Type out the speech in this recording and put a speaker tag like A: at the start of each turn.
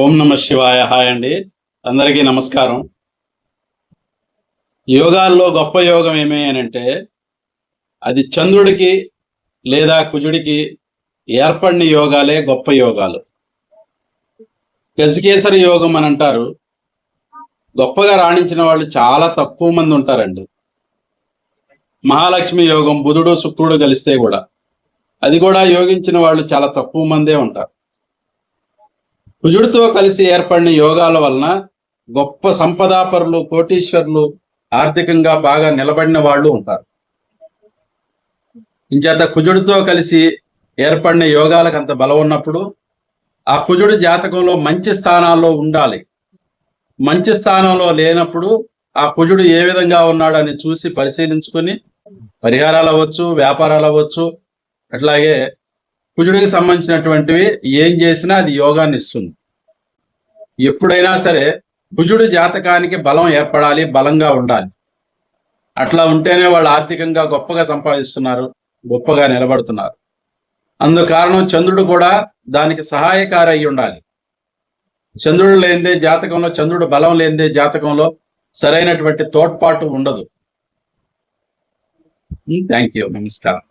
A: ఓం నమ శివాయ. హాయ్ అండి. అందరికీ నమస్కారం. యోగాల్లో గొప్ప యోగం ఏమి అంటే అది చంద్రుడికి లేదా కుజుడికి ఏర్పడిన యోగాలే గొప్ప యోగాలు. గజకేసరి యోగం అని అంటారు. గొప్పగా రాణించిన వాళ్ళు చాలా తక్కువ మంది ఉంటారండి. మహాలక్ష్మి యోగం బుధుడు శుక్రుడు కలిస్తే కూడా అది కూడా యోగించిన వాళ్ళు చాలా తక్కువ మందే ఉంటారు. కుజుడితో కలిసి ఏర్పడిన యోగాల వలన గొప్ప సంపదాపరులు కోటీశ్వరులు ఆర్థికంగా బాగా నిలబడిన వాళ్ళు ఉంటారు. ఇంచేత కుజుడితో కలిసి ఏర్పడిన యోగాలకు అంత బలం ఉన్నప్పుడు ఆ కుజుడు జాతకంలో మంచి స్థానాల్లో ఉండాలి. మంచి స్థానంలో లేనప్పుడు ఆ కుజుడు ఏ విధంగా ఉన్నాడని చూసి పరిశీలించుకొని పరిహారాలు అవ్వచ్చు వ్యాపారాలు అవ్వచ్చు అట్లాగే కుజుడికి సంబంధించినటువంటివి ఏం చేసినా అది యోగాన్ని ఇస్తుంది. ఎప్పుడైనా సరే కుజుడు జాతకానికి బలం ఏర్పడాలి బలంగా ఉండాలి. అట్లా ఉంటేనే వాళ్ళు ఆర్థికంగా గొప్పగా సంపాదిస్తున్నారు గొప్పగా నిలబడుతున్నారు. అందు కారణం చంద్రుడు కూడా దానికి సహాయకారి అయి ఉండాలి. చంద్రుడు లేనిదే జాతకంలో చంద్రుడు బలం లేనిదే జాతకంలో సరైనటువంటి తోడ్పాటు ఉండదు. థ్యాంక్ యూ నమస్కారం.